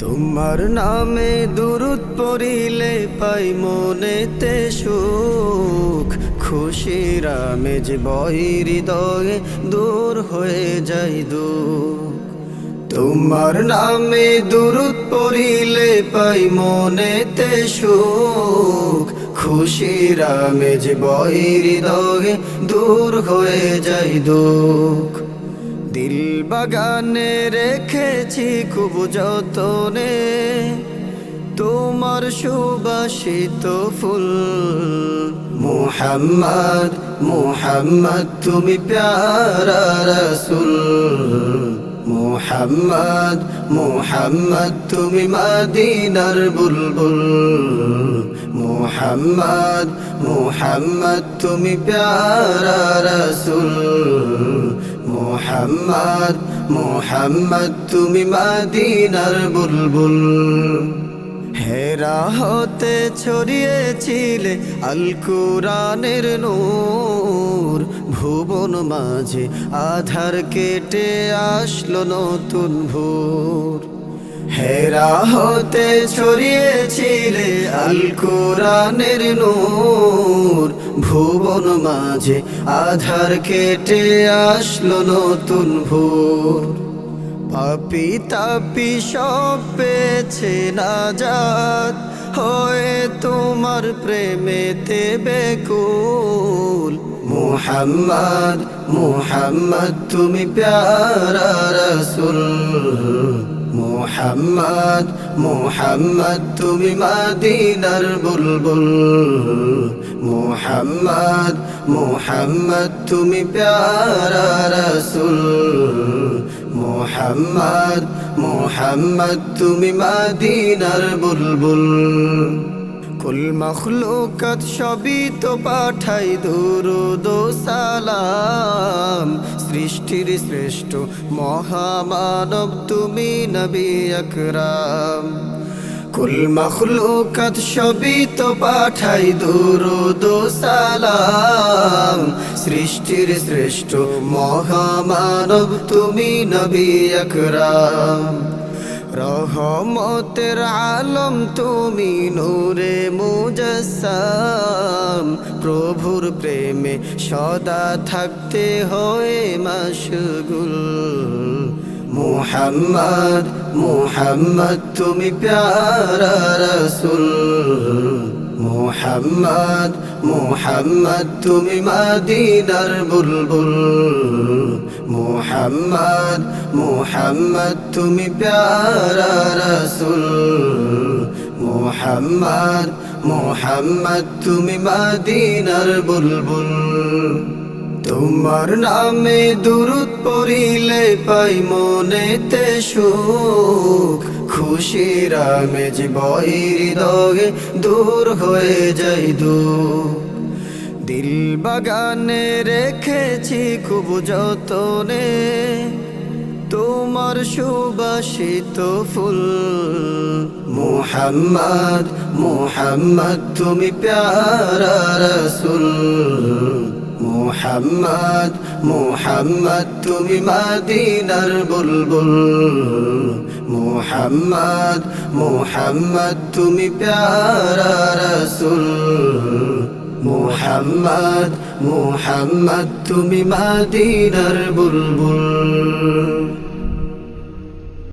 তোমার নামে দুরুদ পড়িলে পাই মনেতে সুখ। খুশির আমেজ বই হৃদয়ে দূর হয়ে যাই দুঃখ। তোমার নামে দুরুদ পড়িলে পাই মনেতে সুখ। খুশির আমেজ বই হৃদয়ে দূর হয়ে যাই দুঃখ। দিল বাগানে রেখেছি খুব যতনে তোমার সুবাসিত ফুল। মুহাম্মদ মুহাম্মদ, তুমি প্যারা রসুল। মুহাম্মদ মুহাম্মদ, তুমি মদিনার বুলবুল। মুহাম্মদ মুহাম্মদ, তুমি প্যারা রসুল। মুহাম্মদ মুহাম্মদ, তুমি মদিনার বুলবুল। হেরা হতে ছড়িয়েছিলে আল কুরানের নূর। ভুবন মাঝে আধার কেটে আসলো নতুন ভোর। হেরা হতে ছড়িয়েছিলে আল কুরানের নূর। ভুবন মাঝে আধার কেটে আসলো নতুন ভোর। পাপি তাপি সব পেয়েছে না যাত হয়ে তোমার প্রেমেতে বেকুল। মুহাম্মদ মুহাম্মদ, তুমি প্যারা রসুল। মুহাম্মদ মুহাম্মদ, তুমি মদিনার বুলবুল। মুহাম্মদ মুহাম্মদ, তুমি প্যারা রসুল। মুহাম্মদ মুহাম্মদ, তুমি মদিনার বুলবুল। কুল মখলুকাত সবই তো পাঠাই দুরুদ সালাম। সৃষ্টির শ্রেষ্ঠ মহামানব তুমি নবী আকরাম। কুল মখলুকাত সবই তো পাঠাই দুরুদ সালাম। সৃষ্টির শ্রেষ্ঠ মহামানব তুমি নবী আকরাম। রহমতের আলম তুমি নূরে মুজসাম প্রভুর প্রেমে সদা থাকতে হয়ে মশগুল। মোহাম্মদ মোহাম্মদ তুমি প্যারা রসুল। মুহাম্মদ মুহাম্মদ, তুমি মদিনার বুলবুল। মুহাম্মদ, মোহাম্মদ, তুমি প্যারা রসুল। মুহাম্মদ মুহাম্মদ, তুমি মদিনার বুলবুল। তোমার নামে দুরুদ পড়িলে পাই মনেতে সুখ। খুশির আমেজ বই হৃদয়ে দূর হয়ে যাই দুঃখ দিল বাগানে রেখেছি খুব যতনে, তোমার সুবাসিত ফুল। মুহাম্মদ মুহাম্মদ, তুমি প্যারা রসুল। মুহাম্মদ, মোহাম্মদ, তুমি মাদিনার বুলবুল। মোহাম্মদ মোহাম্মদ, তুমি প্যারা রসুল। মোহাম্মদ মোহাম্মদ, তুমি মাদিনার বুলবুল।